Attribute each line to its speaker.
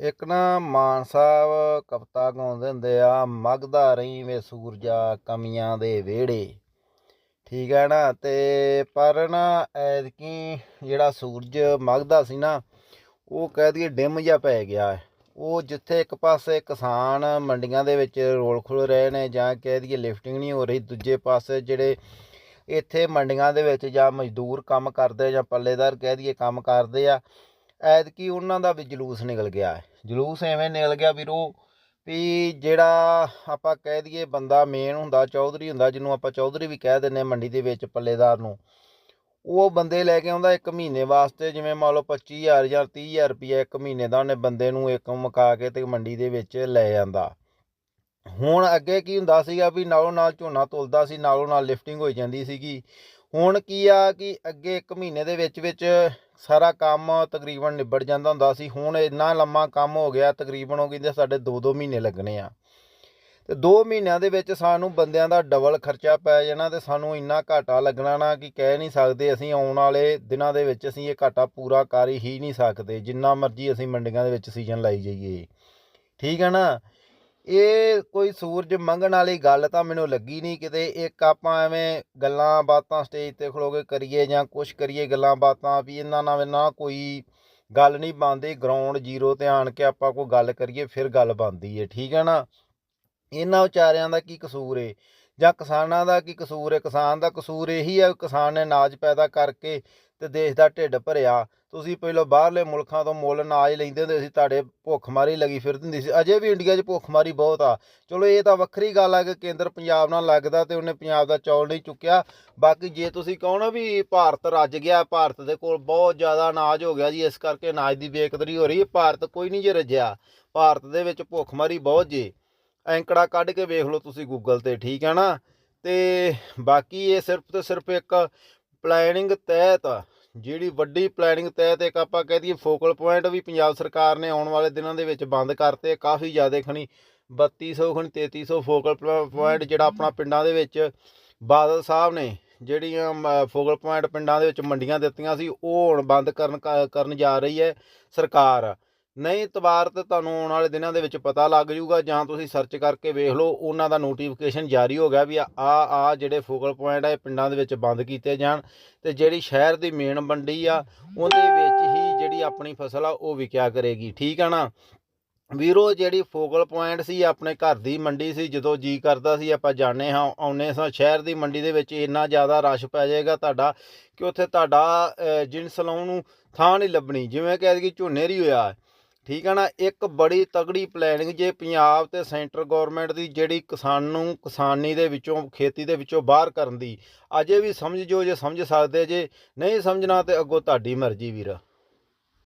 Speaker 1: ਇੱਕ ਨਾ ਮਾਨ ਸਾਹਿਬ ਕਵਿਤਾ ਗਾਉਂਦੇ ਹੁੰਦੇ ਆ, ਮਗਦਾ ਰਹੀ ਵੇ ਸੂਰਜਾ ਕਮੀਆਂ ਦੇ ਵਿਹੜੇ ਠੀਕ ਹੈ ਨਾ ਤੇ ਪਰ ਨਾ ਐਤਕੀ ਜਿਹੜਾ ਸੂਰਜ ਮਗਦਾ ਸੀ ਨਾ, ਉਹ ਕਹਿ ਦਈਏ ਡਿਮ ਜਿਹਾ ਪੈ ਗਿਆ ਹੈ। ਉਹ ਜਿੱਥੇ ਇੱਕ ਪਾਸੇ ਕਿਸਾਨ ਮੰਡੀਆਂ ਦੇ ਵਿੱਚ ਰੋਲ ਖੁੱਲ ਰਹੇ ਨੇ ਜਾਂ ਕਹਿ ਦਈਏ ਲਿਫਟਿੰਗ ਨਹੀਂ ਹੋ ਰਹੀ, ਦੂਜੇ ਪਾਸੇ ਜਿਹੜੇ ਇੱਥੇ ਮੰਡੀਆਂ ਦੇ ਵਿੱਚ ਜਾਂ ਮਜ਼ਦੂਰ ਕੰਮ ਕਰਦੇ ਜਾਂ ਪੱਲੇਦਾਰ ਕਹਿ ਦਈਏ ਕੰਮ ਕਰਦੇ ਆ ਐਤਕੀ ਉਹਨਾਂ ਦਾ ਵੀ ਜਲੂਸ ਨਿਕਲ ਗਿਆ ਜਲੂਸ ਐਵੇਂ ਨਿਕਲ ਗਿਆ ਵੀਰੋ ਵੀ ਜਿਹੜਾ ਆਪਾਂ ਕਹਿ ਦਈਏ ਬੰਦਾ ਮੇਨ ਹੁੰਦਾ, ਚੌਧਰੀ ਹੁੰਦਾ, ਜਿਹਨੂੰ ਆਪਾਂ ਚੌਧਰੀ ਵੀ ਕਹਿ ਦਿੰਨੇ ਮੰਡੀ ਦੇ ਵਿੱਚ ਪੱਲੇਦਾਰ ਨੂੰ, ਉਹ ਬੰਦੇ ਲੈ ਕੇ ਆਉਂਦਾ ਇੱਕ ਮਹੀਨੇ ਵਾਸਤੇ, ਜਿਵੇਂ ਮੰਨ ਲਓ 25000 ਜਾਂ 30000 ਰੁਪਏ ਇੱਕ ਮਹੀਨੇ ਦਾ ਉਹਨੇ ਬੰਦੇ ਨੂੰ ਇੱਕ ਮਕਾ ਕੇ ਤੇ ਮੰਡੀ ਦੇ ਵਿੱਚ ਲੈ ਜਾਂਦਾ। ਹੁਣ ਅੱਗੇ ਕੀ ਹੁੰਦਾ ਸੀਗਾ ਵੀ ਨਾਲੋਂ ਨਾਲ ਝੋਨਾ ਤੁਲਦਾ ਸੀ, ਨਾਲੋਂ ਨਾਲ ਲਿਫਟਿੰਗ ਹੋਈ ਜਾਂਦੀ ਸੀਗੀ। ਹੁਣ ਕੀ ਆ ਕਿ ਅੱਗੇ ਇੱਕ ਮਹੀਨੇ ਦੇ ਵਿੱਚ ਵਿੱਚ ਸਾਰਾ ਕੰਮ ਤਕਰੀਬਨ ਨਿਬੜ ਜਾਂਦਾ ਹੁੰਦਾ ਸੀ। ਹੁਣ ਇੰਨਾ ਲੰਮਾ ਕੰਮ ਹੋ ਗਿਆ, ਤਕਰੀਬਨ ਉਹ ਕਹਿੰਦੇ ਸਾਡੇ 2-2 ਮਹੀਨੇ ਲੱਗਣੇ ਆ। ਤੇ 2 ਮਹੀਨਿਆਂ ਦੇ ਵਿੱਚ ਸਾਨੂੰ ਬੰਦਿਆਂ ਦਾ ਡਬਲ ਖਰਚਾ ਪੈ ਜਾਣਾ ਤੇ ਸਾਨੂੰ ਇੰਨਾ ਘਾਟਾ ਲੱਗਣਾ ਨਾ ਕਿ ਕਹਿ ਨਹੀਂ ਸਕਦੇ ਅਸੀਂ ਆਉਣ ਵਾਲੇ ਦਿਨਾਂ ਦੇ ਵਿੱਚ ਅਸੀਂ ਇਹ ਘਾਟਾ ਪੂਰਾ ਕਰ ਹੀ ਨਹੀਂ ਸਕਦੇ। ਜਿੰਨਾ ਮਰਜ਼ੀ ਅਸੀਂ ਮੰਡੀਆਂ ਦੇ ਵਿੱਚ ਸੀਜ਼ਨ ਲਾਈ ਜਾਈਏ। ਠੀਕ ਹੈ ਨਾ? ਇਹ ਕੋਈ ਸੂਰਜ ਮੰਗਣ ਵਾਲੀ ਗੱਲ ਤਾਂ ਮੈਨੂੰ ਲੱਗੀ ਨਹੀਂ ਕਿਤੇ। ਇੱਕ ਆਪਾਂ ਐਵੇਂ ਗੱਲਾਂ ਬਾਤਾਂ ਸਟੇਜ ਤੇ ਖਲੋ ਕੇ ਕਰੀਏ ਜਾਂ ਕੁਛ ਕਰੀਏ ਗੱਲਾਂ ਬਾਤਾਂ ਵੀ ਇਹਨਾਂ ਨਾਲ ਨਾ ਕੋਈ ਗੱਲ ਨਹੀਂ ਬਣਦੀ। ਗਰਾਊਂਡ ਜ਼ੀਰੋ ਤੇ ਆਣ ਕੇ ਆਪਾਂ ਕੋਈ ਗੱਲ ਕਰੀਏ ਫਿਰ ਗੱਲ ਬਣਦੀ ਏ, ਠੀਕ ਹੈ ਨਾ? ਇਹਨਾਂ ਵਿਚਾਰਿਆਂ ਦਾ ਕੀ ਕਸੂਰ ਏ? ਜਾਂ ਕਿਸਾਨਾਂ ਦਾ ਕੀ ਕਸੂਰ ਏ? ਕਿਸਾਨ ਦਾ ਕਸੂਰ ਇਹੀ ਹੈ ਕਿਸਾਨ ਨੇ ਅਨਾਜ ਪੈਦਾ ਕਰਕੇ ਤੇ ਦੇਸ਼ ਦਾ ਢਿੱਡ ਭਰਿਆ। ਤੁਸੀਂ ਪਹਿਲਾਂ ਬਾਹਰਲੇ ਮੁਲਕਾਂ ਤੋਂ ਮੁੱਲ ਅਨਾਜ ਲੈਂਦੇ ਹੁੰਦੇ ਸੀ ਤੁਹਾਡੇ ਭੁੱਖਮਾਰੀ ਲੱਗੀ ਫਿਰਦੀ ਹੁੰਦੀ ਸੀ। ਅਜੇ ਵੀ ਇੰਡੀਆ 'ਚ ਭੁੱਖਮਾਰੀ ਬਹੁਤ ਆ। ਚਲੋ, ਇਹ ਤਾਂ ਵੱਖਰੀ ਗੱਲ ਆ ਕਿ ਕੇਂਦਰ ਪੰਜਾਬ ਨਾਲ ਲੱਗਦਾ ਤੇ ਉਹਨੇ ਪੰਜਾਬ ਦਾ ਚੌਲ ਨਹੀਂ ਚੁੱਕਿਆ। ਬਾਕੀ ਜੇ ਤੁਸੀਂ ਕਹੋ ਨਾ ਵੀ ਭਾਰਤ ਰੱਜ ਗਿਆ, ਭਾਰਤ ਦੇ ਕੋਲ ਬਹੁਤ ਜ਼ਿਆਦਾ ਅਨਾਜ ਹੋ ਗਿਆ ਜੀ, ਇਸ ਕਰਕੇ ਅਨਾਜ ਦੀ ਬੇਕਦਰੀ ਹੋ ਰਹੀ ਹੈ। ਭਾਰਤ ਕੋਈ ਨਹੀਂ ਜੇ ਰੱਜਿਆ। ਭਾਰਤ ਦੇ ਵਿੱਚ ਭੁੱਖਮਾਰੀ ਬਹੁਤ ਜੇ। ਐਂਕੜਾ ਕੱਢ ਕੇ ਵੇਖ ਲਓ ਤੁਸੀਂ ਗੂਗਲ ਤੇ, ਠੀਕ ਹੈ ਨਾ? ਤੇ ਬਾਕੀ ਇਹ ਸਿਰਫ ਤੇ ਸਿਰਫ ਇੱਕ ਪਲੈਨਿੰਗ ਤਹਿਤ ਜਿਹੜੀ ਵੱਡੀ ਪਲੈਨਿੰਗ ਤਹਿਤ ਇੱਕ ਆਪਾਂ ਕਹਿ ਦਈਏ ਫੋਕਲ ਪੁਆਇੰਟ ਵੀ ਪੰਜਾਬ ਸਰਕਾਰ ਨੇ ਆਉਣ ਵਾਲੇ ਦਿਨਾਂ ਦੇ ਵਿੱਚ ਬੰਦ ਕਰਤੇ, ਕਾਫੀ ਜ਼ਿਆਦਾ ਖਣੀ 3200 ਖਣੀ 3300 ਫੋਕਲ ਪੁਆਇੰਟ ਜਿਹੜਾ ਆਪਣਾ ਪਿੰਡਾਂ ਦੇ ਵਿੱਚ ਬਾਦਲ ਸਾਹਿਬ ਨੇ ਜਿਹੜੀਆਂ ਫੋਕਲ ਪੁਆਇੰਟ ਪਿੰਡਾਂ ਦੇ ਵਿੱਚ ਮੰਡੀਆਂ ਦਿੱਤੀਆਂ ਸੀ, ਉਹ ਹੁਣ ਬੰਦ ਕਰਨ ਕ- ਕਰਨ ਜਾ ਰਹੀ ਹੈ ਸਰਕਾਰ। ਨਹੀਂ ਤਵਾਰ ਤੇ ਤੁਹਾਨੂੰ ਆਉਣ ਵਾਲੇ ਦਿਨਾਂ ਦੇ ਵਿੱਚ ਪਤਾ ਲੱਗ ਜਾਊਗਾ ਜਾਂ ਤੁਸੀਂ ਸਰਚ ਕਰਕੇ ਵੇਖ ਲਓ ਉਹਨਾਂ ਦਾ ਨੋਟੀਫਿਕੇਸ਼ਨ ਜਾਰੀ ਹੋ ਗਿਆ ਵੀ ਆ ਆ ਜਿਹੜੇ ਫੋਕਲ ਪੁਆਇੰਟ ਆ ਇਹ ਪਿੰਡਾਂ ਦੇ ਵਿੱਚ ਬੰਦ ਕੀਤੇ ਜਾਣ ਤੇ ਜਿਹੜੀ ਸ਼ਹਿਰ ਦੀ ਮੇਨ ਮੰਡੀ ਆ ਉਹਦੇ ਵਿੱਚ ਹੀ ਜਿਹੜੀ ਆਪਣੀ ਫਸਲ ਆ ਉਹ ਵਿਕਿਆ ਕਰੇਗੀ ਠੀਕ ਆ ਨਾ? ਵੀਰੋ ਜਿਹੜੀ ਫੋਕਲ ਪੁਆਇੰਟ ਸੀ ਆਪਣੇ ਘਰ ਦੀ ਮੰਡੀ ਸੀ ਜਦੋਂ ਜੀ ਕਰਦਾ ਸੀ ਆਪਾਂ ਜਾਣੇ ਹਾਂ ਆਉਨੇ ਸਾਂ ਸ਼ਹਿਰ ਦੀ ਮੰਡੀ ਦੇ ਵਿੱਚ ਇੰਨਾ ਜ਼ਿਆਦਾ ਰਸ਼ ਪੈ ਜਾਏਗਾ ਤੁਹਾਡਾ ਕਿ ਉੱਥੇ ਤੁਹਾਡਾ ਅਹ, ਜਿਨਸ ਲਾਉਣ ਨੂੰ ਥਾਂ ਨਹੀਂ ਲੱਭਣੀ ਜਿਵੇਂ ਕਹਿ ਦਈਏ ਝੋਨੇ ਹੀ ਹੋਇਆ ਠੀਕ ਹੈ ਨਾ, ਇੱਕ ਬੜੀ ਤਗੜੀ ਪਲੈਨਿੰਗ ਜੇ ਪੰਜਾਬ ਤੇ ਸੈਂਟਰ ਗਵਰਨਮੈਂਟ ਦੀ ਜਿਹੜੀ ਕਿਸਾਨ ਨੂੰ ਕਿਸਾਨੀ ਦੇ ਵਿੱਚੋਂ, ਖੇਤੀ ਦੇ ਵਿੱਚੋਂ ਬਾਹਰ ਕਰਨ ਦੀ, ਅਜੇ ਵੀ ਸਮਝ ਜੋ ਜੇ ਸਮਝ ਸਕਦੇ ਜੇ, ਨਹੀਂ ਸਮਝਣਾ ਤੇ ਅੱਗੋਂ ਤੁਹਾਡੀ ਮਰਜ਼ੀ ਵੀਰ।